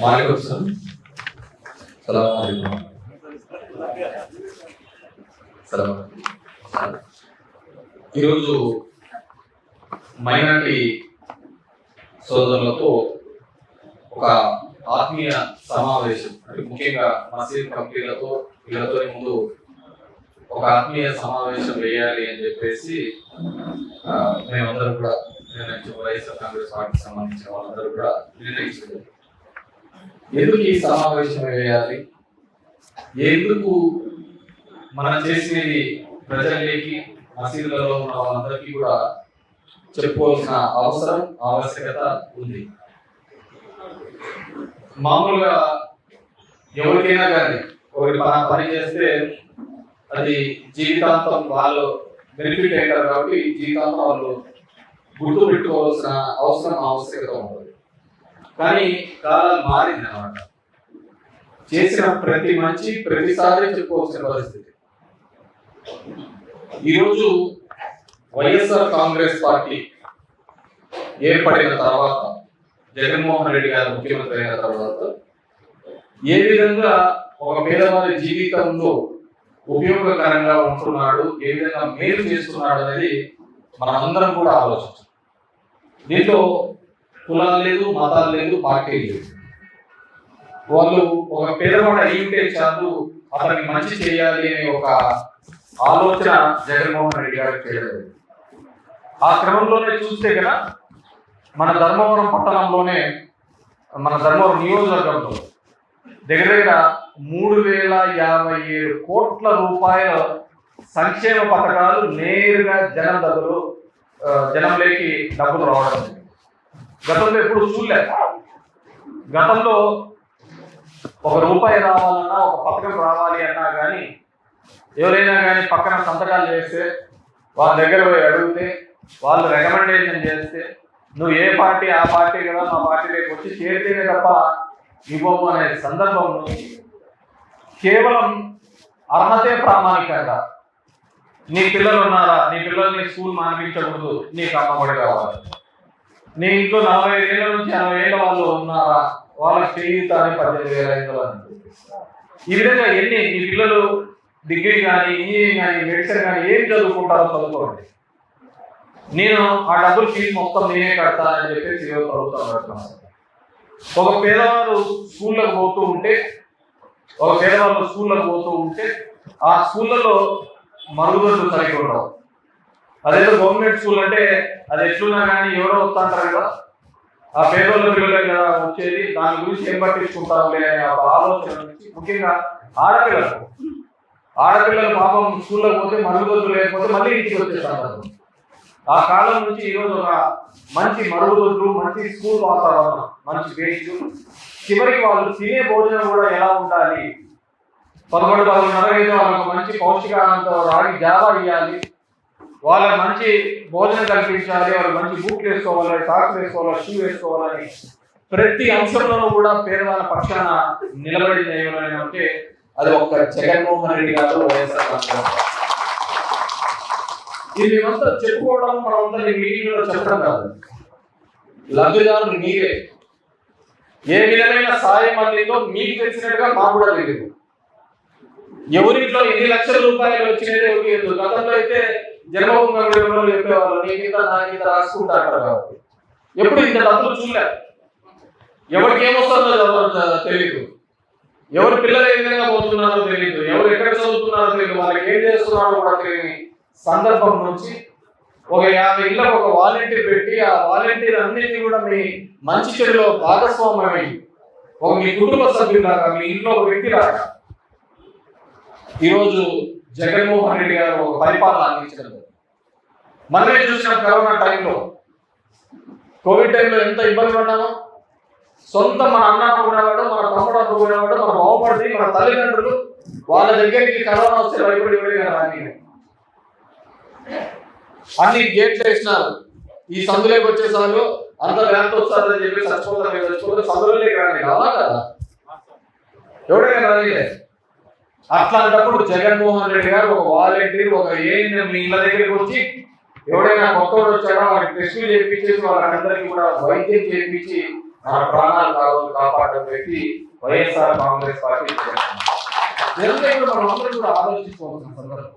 وعليكم ఈరోజు మైనార్టీ సోదరులతో ఒక ఆత్మీయ సమావేశం అంటే ముఖ్యంగా మసీద్ కంపెనీలతో వీళ్ళతో ముందు ఒక ఆత్మీయ సమావేశం వేయాలి అని చెప్పేసి మేమందరం కూడా నిర్ణయించాం వైఎస్ఆర్ కాంగ్రెస్ పార్టీకి సంబంధించిన వాళ్ళందరూ కూడా నిర్ణయించుకున్నాం ఎందుకు ఈ సమావేశం వేయాలి? ఎందుకు మనం చేసినది ప్రజలకి మసీదులలో ఉన్న వాళ్ళందరికీ కూడా చెప్పుకోవాల్సిన అవసరం ఆవశ్యకత ఉంది. మామూలుగా ఎవరికైనా కానీ ఒకటి పని చేస్తే అది జీవితాంతం వాళ్ళు బెనిఫిట్ అయ్యారు కాబట్టి జీవితాంతం వాళ్ళు గుర్తు పెట్టుకోవాల్సిన అవసరం ఆవశ్యకత ఉంటుంది. కానీ కాలం మారింది అన్నమాట. చేసిన ప్రతి మంచి ప్రతిసారి చెప్పుకోవాల్సిన పరిస్థితి. ఈరోజు వైఎస్ఆర్ కాంగ్రెస్ పార్టీ ఏర్పడిన తర్వాత జగన్మోహన్ రెడ్డి గారు ముఖ్యమంత్రి అయిన తర్వాత ఏ విధంగా ఒక పేదవారి జీవితంలో ఉపయోగకరంగా ఉంటున్నాడు ఏ విధంగా మేలు చేస్తున్నాడు అనేది మనమందరం కూడా ఆలోచించాం దీంట్లో కులాలు లేదు మతాలు లేదు పార్టీ లేదు వాళ్ళు ఒక పేదవాడు అయి ఉంటే చాలు అతనికి మంచి చేయాలి అనే ఒక ఆలోచన జగన్మోహన్ రెడ్డి గారు చేయలేదు ఆ క్రమంలోనే చూస్తే కదా మన ధర్మవరం పట్టణంలోనే మన ధర్మవరం నియోజకవర్గంలో దగ్గర దగ్గర మూడు వేల యాభై ఏడు కోట్ల రూపాయల సంక్షేమ పథకాలు నేరుగా జనం దగ్గర జనంలోకి డబ్బులు రావడం జరిగింది. గతంలో ఎప్పుడు చూడలే. గతంలో ఒక రూపాయి రావాలన్నా ఒక పథకం రావాలి అన్నా కానీ ఎవరైనా కానీ పక్కన సంతకాలు చేస్తే వాళ్ళ దగ్గర పోయి అడిగితే వాళ్ళు రికమెండేషన్ చేస్తే నువ్వు ఏ పార్టీ ఆ పార్టీ కదా మా పార్టీలోకి వచ్చి చేరితేనే తప్ప ఇవ్వము అనే సందర్భంలో కేవలం అర్హతే ప్రామాణికంగా. నీ పిల్లలు ఉన్నారా? నీ పిల్లల్ని స్కూల్ మానిపించకూడదు. నీకు అమ్మఒడి కావాలి. నేను ఇంట్లో నలభై ఏళ్ళ నుంచి అరవై ఏళ్ళ వాళ్ళు ఉన్నారా? వాళ్ళకి చేయుత అని పద్దెనిమిది వేల ఐదు వందలు అని ఈ విధంగా ఎన్ని మీ పిల్లలు డిగ్రీ కానీ ఇంజనీరింగ్ కానీ మెడిసిన్ కానీ ఏం చదువుకుంటారో చదువుకోండి. నేను ఆ డబ్బులు ఫీజు మొత్తం నేనే కడతానని చెప్పేసి ప్రభుత్వం ఒక పేదవాడు స్కూళ్ళకు పోతూ ఉంటే ఒక పేదవాళ్ళు స్కూళ్ళకు పోతూ ఉంటే ఆ స్కూళ్ళలో మరుగుదొడ్లు సరిగ్గా ఉండవు. అదేదో గవర్నమెంట్ స్కూల్ అంటే అది ఎట్లున్నా కానీ ఎవరో వస్తుంటారు కదా. ఆ పేదోళ్ళ పిల్లలే కదా వచ్చేది. దాని గురించి ఏం పట్టించుకుంటారులే అనే ఒక ఆలోచన నుంచి ముఖ్యంగా ఆడపిల్లలకు ఆడపిల్లలు పాపం స్కూల్లో పోతే మరుగుదొడ్లు లేకపోతే మళ్ళీ ఇంటికి వచ్చేస్తారు. ఆ కాలం నుంచి ఈరోజు ఒక మంచి మరుగుదొడ్లు మంచి స్కూల్ వాతావరణం మంచి బెంచ్ చివరికి వాళ్ళు తినే భోజనం కూడా ఎలా ఉండాలి? పదకొండు పదకొండున్నర అయితే వాళ్ళకు మంచి పౌష్టికాహారంతో రాగి జావా ఇవ్వాలి వాళ్ళకి మంచి భోజనం కల్పించాలి వాళ్ళు మంచి బూట్లు వేసుకోవాలి సాక్స్ వేసుకోవాలి షూ వేసుకోవాలని ప్రతి అంశంలోనూ కూడా పేదవాళ్ళ పక్షాన నిలబడి చేయాలని అంటే అది ఒక జగన్మోహన్ రెడ్డి గారు వైఎస్ఆర్ ఇది మేమంతా చెప్పుకోవడం మనమంతా ఈ మీటింగ్ చెప్పడం కాదు. లబ్ధిదారులు మీరే. ఏ విధమైన సాయం అందిందో మీకు తెలిసినట్టుగా మాకు కూడా తెలియదు. ఎవరింట్లో ఎన్ని లక్షల రూపాయలు వచ్చినాయో ఎవరికి గతంలో అయితే జన్మభూమి కమిటీలో చెప్పేవాళ్ళు నీకింత నాకింత రాసుకుంటారు కాబట్టి ఎప్పుడు ఇంత డబ్బులు చూడలే ఎవరికి ఏమొస్తుందో చదవ- తెలియదు ఎవరి పిల్లలు ఏ విధంగా పోతున్నారో తెలియదు ఎవరు ఎక్కడ చదువుతున్నారో తెలియదు వాళ్ళకి ఏం చేస్తున్నారో కూడా తెలియని సందర్భం నుంచి ఒక యాభై ఇళ్ళకు ఒక వాలంటీర్ పెట్టి ఆ వాలంటీర్ అన్నింటినీ కూడా మీ మంచి చెడులో భాగస్వామ్యమై ఒక మీ కుటుంబ సభ్యులాగా మీ ఇంట్లో ఒక వ్యక్తిలాగా ఈరోజు జగన్మోహన్ రెడ్డి గారు ఒక పరిపాలన అందించడం మనమే చూసిన కరోనా టైంలో. కోవిడ్ టైంలో ఎంత ఇబ్బంది పడ్డామో? సొంత మన అన్న అనుకునేవాడు మన తమ్ముడు అనుకునేవాడు మన బావమడిది మన తల్లిదండ్రులు వాళ్ళ దగ్గరికి కరోనా వస్తే భయపడి వెళ్ళి రాని అన్ని గేట్లు వేసినారు. ఈ సందులోకి వచ్చేసారు అంత వ్యాప్తి వస్తారని చెప్పి చచ్చిపోతారు మీరు చచ్చిపోతే సందులోకి రాని కావా కదా ఎవడైనా రానిలే అట్లాంటప్పుడు జగన్మోహన్ రెడ్డి గారు ఒక వాలంటీర్ ఒక ఏఎన్ఎం మీ ఇళ్ళ దగ్గరికి వచ్చి ఎవడైనా కొత్తవాడు వచ్చాడో? వాడికి టెస్టులు చేయించేసి వాళ్ళందరికీ కూడా వైద్యం చేయించి మన ప్రాణాలు కావు కాపాడడం పెట్టి వైఎస్ఆర్ కాంగ్రెస్ పార్టీ మనం అందరం కూడా ఆలోచించుకోవాల్సిన సందర్భం.